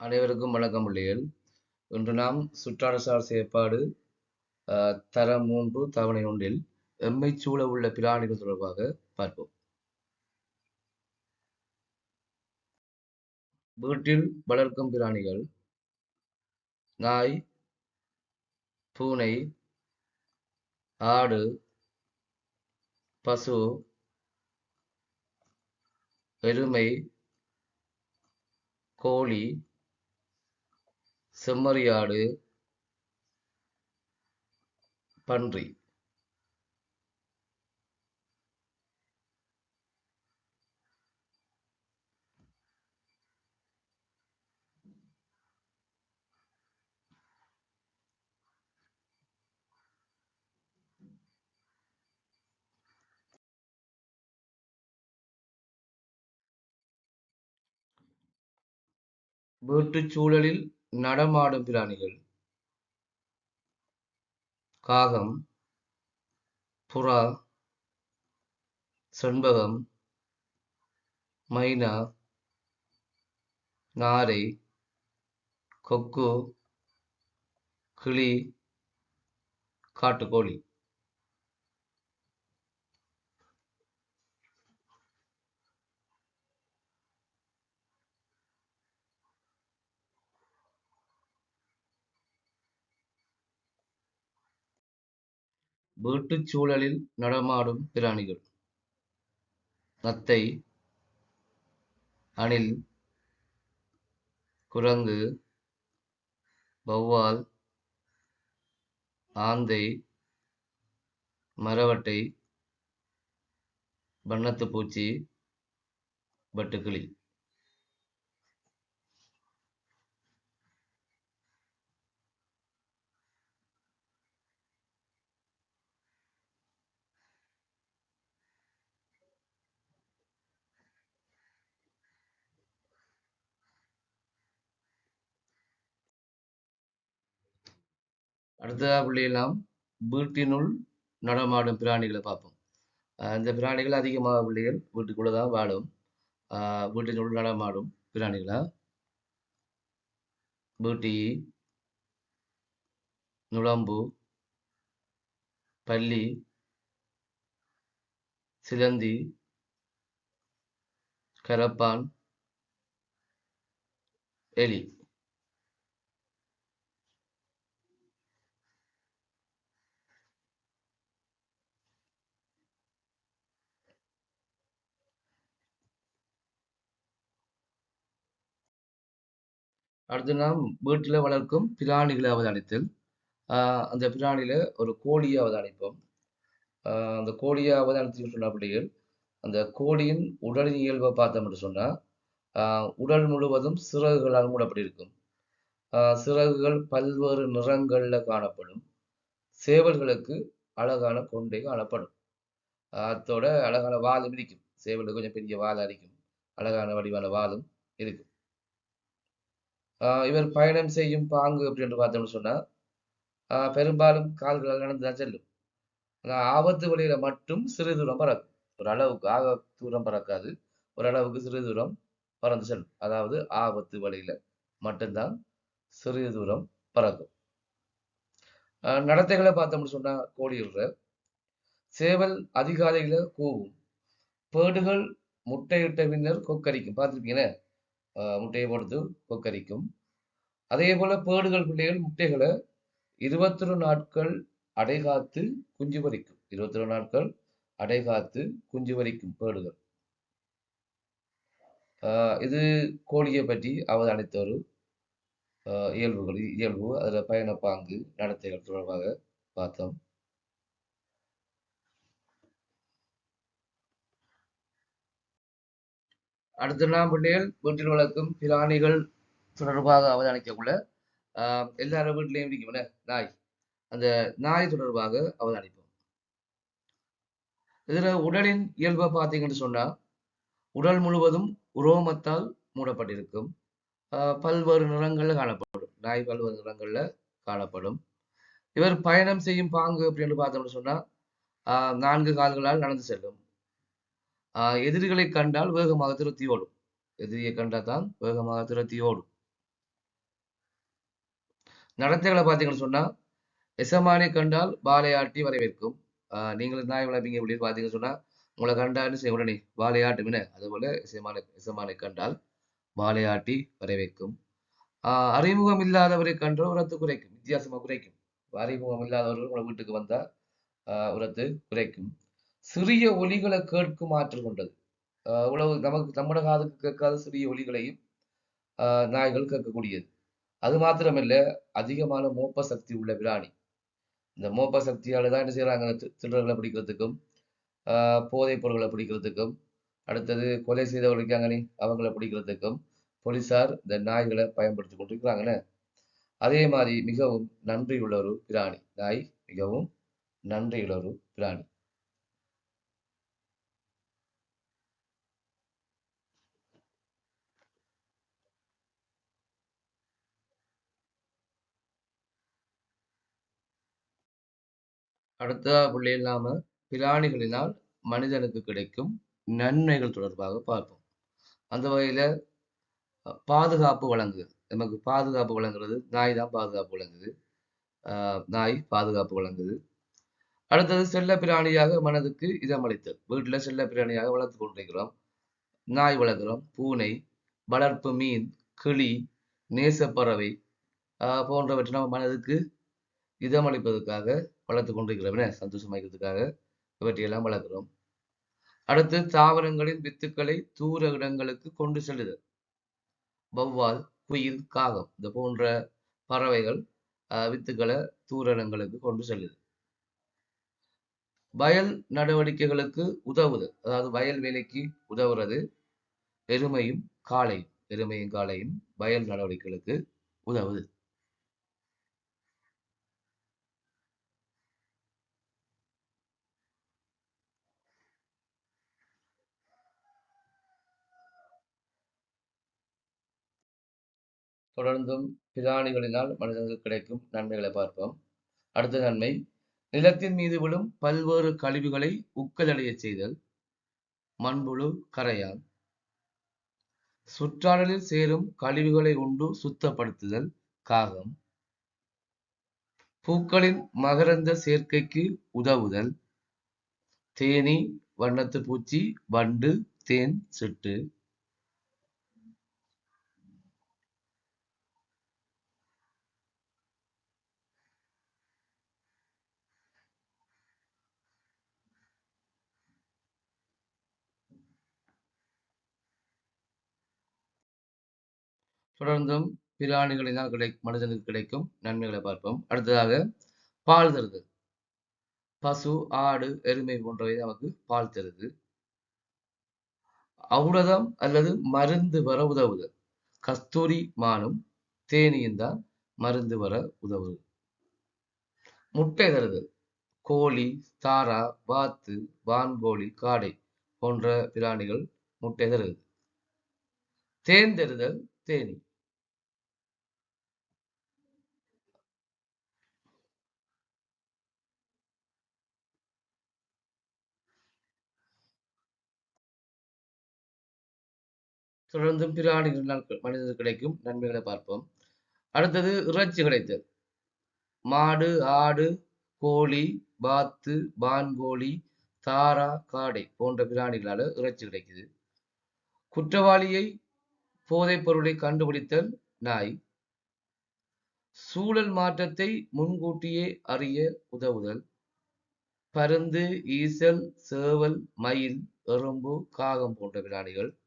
அனைவருக்கும் வணக்கம் பிள்ளைகள் இன்று நாம் சுற்றாடசார் செயற்பாடு தரம் மூன்று தவணை ஒன்றில் எம்மை சூழ உள்ள பிராணிகள் தொடர்பாக பார்ப்போம். வீட்டில் வளர்க்கும் பிராணிகள் நாய் பூனை ஆடு பசு எருமை கோழி செம்மறியாடு பன்றி. வீட்டுச் சூழலில் நடமாடும் பிராணிகள். காகம் புறா செண்பகம் மைனா நாரை கொக்கு கிளி காட்டுக்கோழி. வீட்டுச் சூழலில் நடமாடும் பிராணிகள். நத்தை அணில் குரங்கு வௌவால் ஆந்தை மரவட்டை வண்ணத்துப்பூச்சி பூச்சி அடுத்ததாக பிள்ளைகள் வீட்டினுள் நடமாடும் பிராணிகளை பார்ப்போம். இந்த பிராணிகள் அதிகமாக பிள்ளைகள் வீட்டுக்குள்ளே தான் வாழும். வீட்டினுள் நடமாடும் பிராணிகளாக வீட்டி நுழம்பு பள்ளி சிலந்தி கரப்பான் எலி. அடுத்து நாம் வீட்டில் வளர்க்கும் பிராணிகளை அவதானித்தல் அந்த பிராணியில ஒரு கோழியை அவதானிப்போம் அந்த கோழியை அவதானித்து சொன்னபடியில் அந்த கோழியின் உடலின் இயல்பை பார்த்தோம் என்று சொன்னால் உடல் முழுவதும் சிறகுகளால் மூடப்பட்டிருக்கும் சிறகுகள் பல்வேறு நிறங்களில் காணப்படும். சேவல்களுக்கு அழகான கொண்டை காணப்படும். அத்தோட அழகான வாலும் இருக்கும் சேவலுக்கு கொஞ்சம் பெரிய வால் அடிக்கும். அழகான வடிவான வாலும் இருக்கும். இவர் பயணம் செய்யும் பாங்கு அப்படின்னு பார்த்தோம்னு சொன்னால் பெரும்பாலும் கால்களால் நடந்து தான் செல்லும். ஆனால் ஆபத்து வழியில மட்டும் சிறு தூரம் பறக்கும். ஒரு அளவுக்கு ஆக தூரம் பறக்காது. ஒரு அளவுக்கு சிறு தூரம் பறந்து செல்லும். அதாவது ஆபத்து வழியில மட்டும்தான் சிறிது தூரம் பறக்கும். நடத்தைகளை பார்த்தோம்னு சொன்னா கோழியிடுற சேவல் அதிகாலையில கூவும். பேடுகள் முட்டையிட்ட பின்னர் கொக்கரிக்கும். பார்த்துருப்பீங்களே முட்டையை பொறுத்து கொக்கரிக்கும். அதே போல பேடுகள் பிள்ளைகள் முட்டைகளை இருபத்தொரு நாட்கள் அடைகாத்து குஞ்சு பொரிக்கும். இருபத்தொரு நாட்கள் அடைகாத்து குஞ்சு பறிக்கும் பேடுகள். ஆஹ் இது கோழியை பற்றி அவதானித்த ஒரு இயல்புகள் இயல்பு. அதுல பயணப்பாங்கு நடத்தைகள் தொடர்பாக பார்த்தோம். அடுத்து நாம் பிள்ளைகள் வீட்டில் வளர்க்கும் பிராணிகள் தொடர்பாக அவதானிக்கக்குள்ள ஆஹ் எல்லாரும் வீட்டிலையும் இருக்கும்ல நாய். அந்த நாய் தொடர்பாக அவதானிப்போம். இதுல உடலின் இயல்பை பார்த்தீங்கன்னு சொன்னா உடல் முழுவதும் உரோமத்தால் மூடப்பட்டிருக்கும். ஆஹ் பல்வேறு நிறங்களில் காணப்படும். நாய் பல்வேறு நிறங்களில் காணப்படும். இவர் பயணம் செய்யும் பாங்கு அப்படின்னு பார்த்தோம்னு சொன்னா ஆஹ் நான்கு கால்களால் நடந்து செல்லும். எதிரிகளை கண்டால் வேகமாக துரத்தி ஓடும். எதிரியை கண்டால் தான் வேகமாக துரத்தி ஓடும். நடத்தைகளை பார்த்தீங்கன்னு சொன்னா எசமானை கண்டால் வாழையாட்டி வரவேற்கும். ஆஹ் நீங்கள் நாய் வளர்ப்பீங்க அப்படின்னு பார்த்தீங்கன்னு சொன்னா உங்களை கண்டான்னு செய்ய உடனே வாழையாட்டுமின அதுபோல இசைமான இசைமானை கண்டால் வாழையாட்டி வரவேற்கும். ஆஹ் அறிமுகம் இல்லாதவரை கண்டால் உரத்து குறைக்கும். வித்தியாசமா குறைக்கும். அறிமுகம் இல்லாதவர்கள் உங்களை வீட்டுக்கு வந்தா ஆஹ் உரத்து குறைக்கும். சிறிய ஒலிகளை கேட்கும் ஆற்றல் கொண்டது. ஆஹ் உழவு நமக்கு நம்முடைய காதுக்கு கேட்காத சிறிய ஒலிகளையும் ஆஹ் நாய்கள் கேட்கக்கூடியது. அது மாத்திரமல்ல அதிகமான மோப்ப சக்தி உள்ள பிராணி. இந்த மோப்ப சக்தியால தான் என்ன செய்யறாங்க திருடர்களை பிடிக்கிறதுக்கும் ஆஹ் போதைப் பொருட்களை பிடிக்கிறதுக்கும் அடுத்தது கொலை செய்தவர்கள் இருக்காங்களே அவங்கள பிடிக்கிறதுக்கும் போலீசார் இந்த நாய்களை பயன்படுத்தி கொண்டிருக்கிறாங்கன்னு அதே மாதிரி மிகவும் நன்றியுள்ள ஒரு பிராணி. நாய் மிகவும் நன்றியுள்ள ஒரு பிராணி. அடுத்த புள்ளி இல்லாமல் பிராணிகளினால் மனிதனுக்கு கிடைக்கும் நன்மைகள் தொடர்பாக பார்ப்போம். அந்த வகையில் பாதுகாப்பு வழங்குது நமக்கு பாதுகாப்பு வழங்குறது நாய் தான் பாதுகாப்பு வழங்குது. நாய் பாதுகாப்பு வழங்குது. அடுத்தது செல்ல பிராணியாக மனதுக்கு இதமளித்தல். வீட்டில் செல்ல பிராணியாக வளர்த்து கொண்டிருக்கிறோம். நாய் வளர்க்குறோம். பூனை வளர்ப்பு மீன் கிளி நேசப்பறவை போன்றவற்றை நம்ம மனதுக்கு இதமளிப்பதற்காக வளர்த்து கொண்டிருக்கிறோம் என்ன சந்தோஷமாக்கிறதுக்காக இவற்றையெல்லாம் வளர்க்கிறோம். அடுத்து தாவரங்களின் வித்துக்களை தூர இடங்களுக்கு கொண்டு செல்லுதல். வௌவால் குயில் காகம் இது போன்ற பறவைகள் வித்துக்களை தூர இடங்களுக்கு கொண்டு செல்லுது வயல் நடவடிக்கைகளுக்கு உதவுதல். அதாவது வயல் வேலைக்கு உதவுறது எருமையும் காளையும் எருமையும் காளையும் வயல் நடவடிக்கைகளுக்கு உதவுது தொடர்ந்தும் பிராணிகளினால் மனிதனுக்கு கிடைக்கும் நன்மைகளை பார்ப்போம். அடுத்த நன்மை நிலத்தின் மீது விழும் பல்வேறு கழிவுகளை உக்கலடைய செய்தல். மண்புழு கரையான். சுற்றாடலில் சேரும் கழிவுகளை உண்டு சுத்தப்படுத்துதல். காகம். பூக்களின் மகரந்த சேர்க்கைக்கு உதவுதல். தேனீ வண்ணத்து பூச்சி வண்டு தேன் சிட்டு. தொடர்ந்தும் பிராணிகளினால் கிடை மனிதனுக்கு கிடைக்கும் நன்மைகளை பார்ப்போம். அடுத்ததாக பால் தருது. பசு ஆடு எருமை போன்றவை நமக்கு பால் தருது. ஔடதம் அல்லது மருந்து வர உதவுது. கஸ்தூரி மானும் தேனியும் தான் மருந்து வர உதவுது. முட்டை தருது. கோழி தாரா வாத்து வான்கோழி காடை போன்ற பிராணிகள் முட்டை தருது. தேன் தருதல் தேனி. தொடர்ந்து பிராணிகளினால் கி- மனிதனுக்கு கிடைக்கும் நன்மைகளை பார்ப்போம். அடுத்தது இறைச்சி கிடைத்தல். மாடு ஆடு கோழி பாத்து பான்கோழி தாரா காடை போன்ற பிராணிகளால இறைச்சி கிடைக்குது. குற்றவாளியை போதைப் பொருளை கண்டுபிடித்தல் நாய். சூழல் மாற்றத்தை முன்கூட்டியே அறிய உதவுதல். பருந்து ஈசல் சேவல் மயில் எறும்பு காகம் போன்ற பிராணிகள்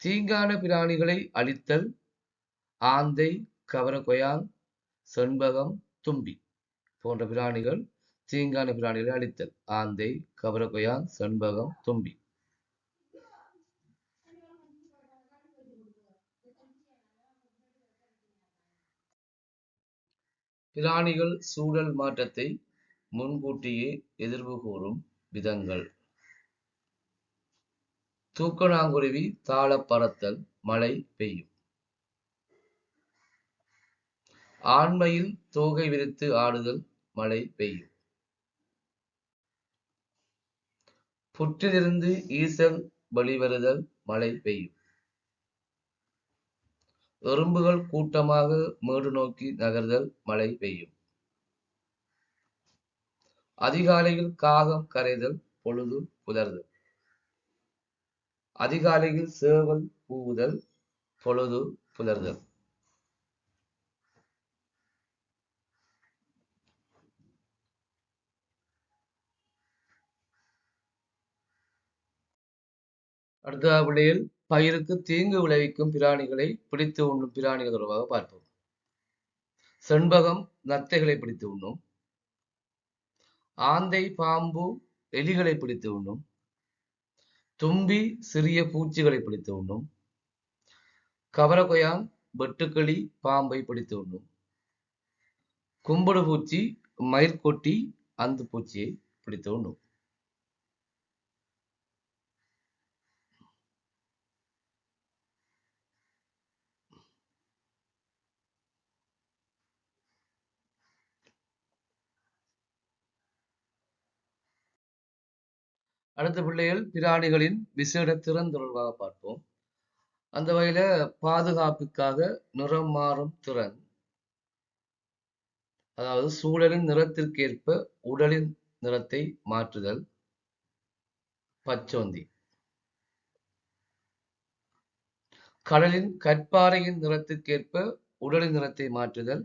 தீங்கான பிராணிகளை அழித்தல் ஆந்தை கவரகொயான் செண்பகம் தும்பி போன்ற பிராணிகள் தீங்கான பிராணிகளை அழித்தல் ஆந்தை கவரகொயான் செண்பகம் தும்பி. பிராணிகள் சூழல் மாற்றத்தை முன்கூட்டியே எதிர்வு கூறும் விதங்கள். தூக்கணாங்குருவி தாள பறத்தல் மழை பெய்யும். ஆண்மையில் தோகை விரித்து ஆடுதல் மழை பெய்யும். புற்றிலிருந்து ஈசல் வெளிவருதல் மழை பெய்யும். எறும்புகள் கூட்டமாக மேடு நோக்கி நகர்தல் மழை பெய்யும். அதிகாலையில் காகம் கரைதல் பொழுது புலர்தல் அதிகாலையில் சேவல் பூவுதல் பொழுது புலர்தல் அடுத்த விடையில் பயிருக்கு தீங்கு விளைவிக்கும் பிராணிகளை பிடித்து உண்ணும் பிராணிகள் தொடர்பாக பார்ப்போம். செண்பகம் நத்தைகளை பிடித்து உண்ணும். ஆந்தை பாம்பு எலிகளை பிடித்து உண்ணும். தும்பி சிறிய பூச்சிகளை பிடித்து உண்ணும். கவரகொயான் வெட்டுக்கிளி பாம்பை பிடித்து உண்ணும். கும்படு பூச்சி மயிர்கொட்டி அந்த பூச்சியை பிடித்து உண்ணும். அடுத்த பிள்ளைகள் பிராணிகளின் விசேட திறன் தொடர்பாக பார்ப்போம். அந்த வகையில பாதுகாப்புக்காக நிறம் மாறும் திறன். அதாவது சூழலின் நிறத்திற்கேற்ப உடலின் நிறத்தை மாற்றுதல். பச்சோந்தி. கடலின் கற்பாறையின் நிறத்திற்கேற்ப உடலின் நிறத்தை மாற்றுதல்.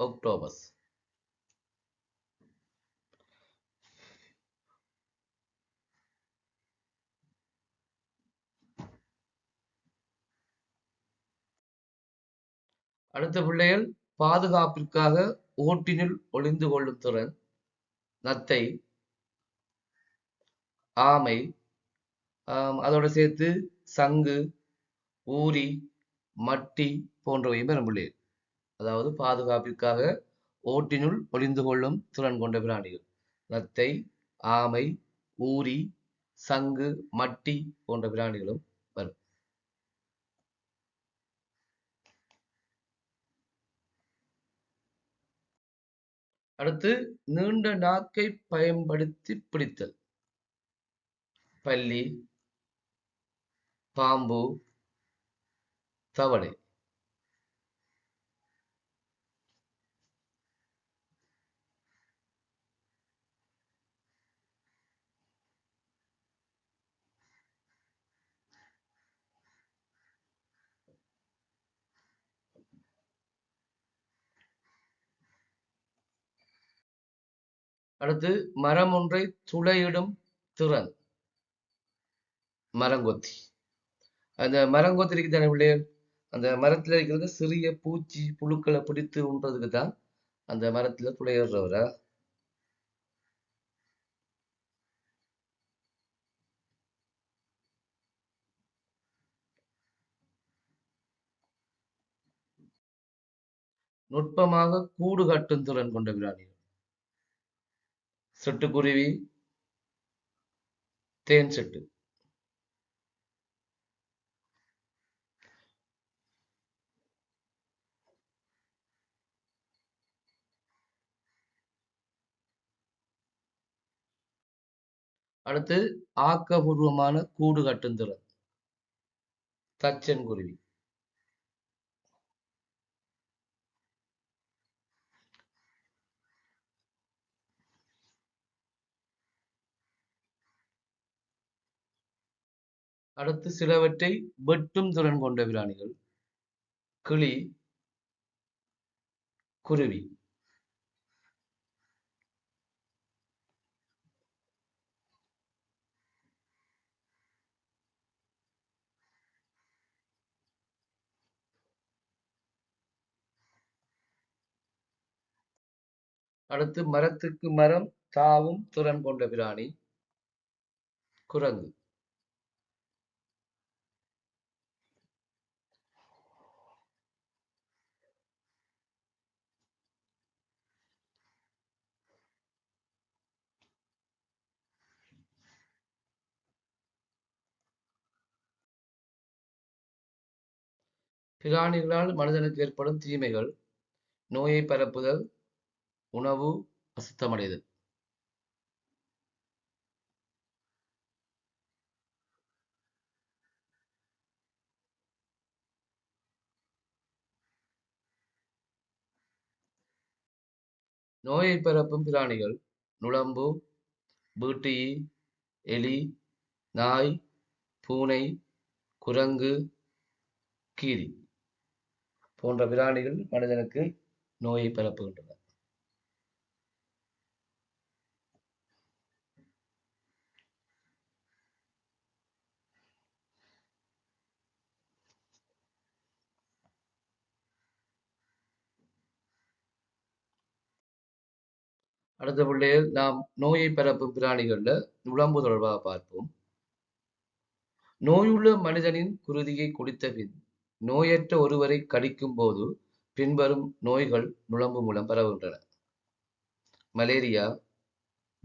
ஒக்டோபஸ். அடுத்த பிள்ளைகள் பாதுகாப்பிற்காக ஓட்டினுள் ஒளிந்து கொள்ளும் திறன் நத்தை ஆமை அதோட சேர்த்து சங்கு ஊரி மட்டி போன்றவையும் பெறம்பிள்ளைகள் அதாவது பாதுகாப்பிற்காக ஓட்டினுள் ஒளிந்து கொள்ளும் திறன் கொண்ட பிராணிகள். நத்தை ஆமை ஊரி சங்கு மட்டி போன்ற பிராணிகளும் அடுத்து நீண்ட நாக்கை பயன்படுத்தி பிடித்தல். பல்லி பாம்பு தவளை. அடுத்து மரம் ஒன்றை துளையிடும் திறன். மரங்கொத்தி அந்த மரங்கொத்தி இருக்கு தானே பிள்ளைகள் அந்த மரத்துல இருக்கிறது சிறிய பூச்சி புழுக்களை பிடித்து உண்றதுக்கு தான் அந்த மரத்துல துளையிடுறவரா? நுட்பமாக கூடு கட்டும் திறன் கொண்ட பிராணி சிட்டுக்குருவி தேன் சிட்டு. அடுத்து ஆக்கபூர்வமான கூடு கட்டும் திறன் தச்சன் குருவி. அடுத்து சிலவற்றை வெட்டும் திறன் கொண்ட பிராணிகள். கிளி குருவி. அடுத்து மரத்துக்கு மரம் தாவும் திறன் கொண்ட பிராணி. குரங்கு. பிராணிகளால் மனிதனுக்கு ஏற்படும் தீமைகள் நோயை பரப்புதல் உணவு அசுத்தமடைதல். நோயை பரப்பும் பிராணிகள் நுழம்பு பீட்டி எலி நாய் பூனை குரங்கு கீரி. போன்ற பிராணிகள் மனிதனுக்கு நோயை பரப்புகின்றன. அடுத்த பிள்ளையில் நாம் நோயை பரப்பும் பிராணிகள்ல உடம்பு தொடர்பாக பார்ப்போம். நோயுள்ள மனிதனின் குருதியை குடித்த பின் நோயற்ற ஒருவரை கடிக்கும் போது பின்வரும் நோய்கள் நுழம்பு மூலம் பரவுகின்றன. மலேரியா,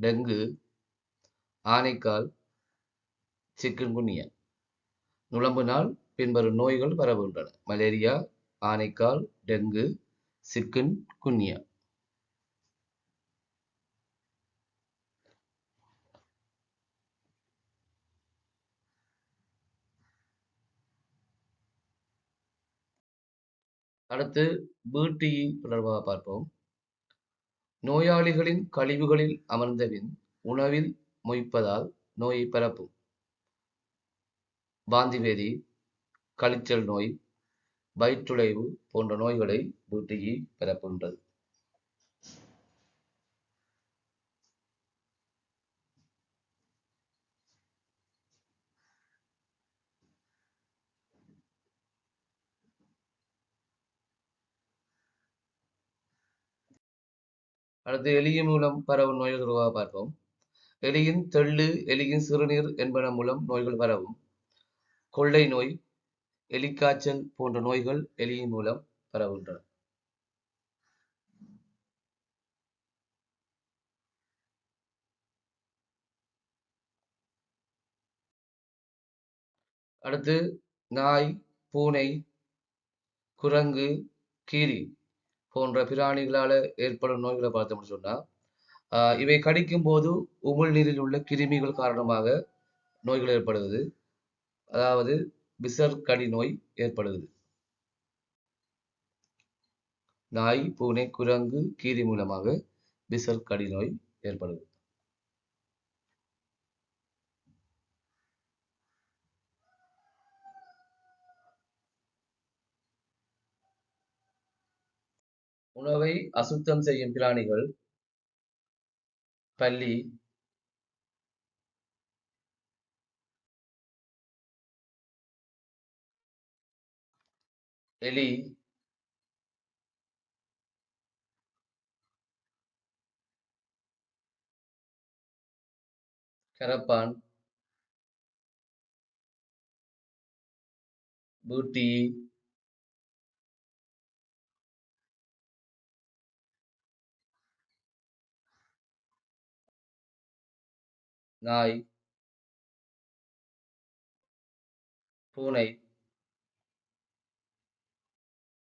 டெங்கு, ஆனைக்கால், சிக்கன்குனியா நுழம்புனால் பின்வரும் நோய்கள் பரவுகின்றன. மலேரியா, ஆனைக்கால், டெங்கு, சிக்கன் குன்யா அடுத்து வீட்டுஈ தொடர்பாக பார்ப்போம். நோயாளிகளின் கழிவுகளில் அமர்ந்தபின் உணவில் மொய்ப்பதால் நோயை பரப்பும். பாந்திவேதி கழிச்சல் நோய், வயிற்றுளைவு போன்ற நோய்களை வீட்டுஈ பரப்புகின்றது. அடுத்து எலியின் மூலம் பரவும் நோய்கள் தொடர்பாக பார்ப்போம். எலியின் தெள்ளு, எலியின் சிறுநீர் என்பன மூலம் நோய்கள் பரவும். கொள்ளை நோய், எலிக்காய்ச்சல் போன்ற நோய்கள் எலியின் மூலம் பரவுகின்றன. அடுத்து நாய், பூனை, குரங்கு, கீரி போன்ற பிராணிகளால ஏற்படும் நோய்களை பார்த்தோம்னு சொன்னா இவை கடிக்கும் போது உமிழ்நீரில் உள்ள கிருமிகள் காரணமாக நோய்கள் ஏற்படுகிறது. அதாவது விசர்கடி நோய் ஏற்படுகிறது. நாய், பூனை, குரங்கு, கீரி மூலமாக விசர்கடி நோய் ஏற்படுது உணவை அசுத்தம் செய்யும் பிராணிகள் பல்லி, எலி, கரப்பான், பூட்டி, நாய், பூனை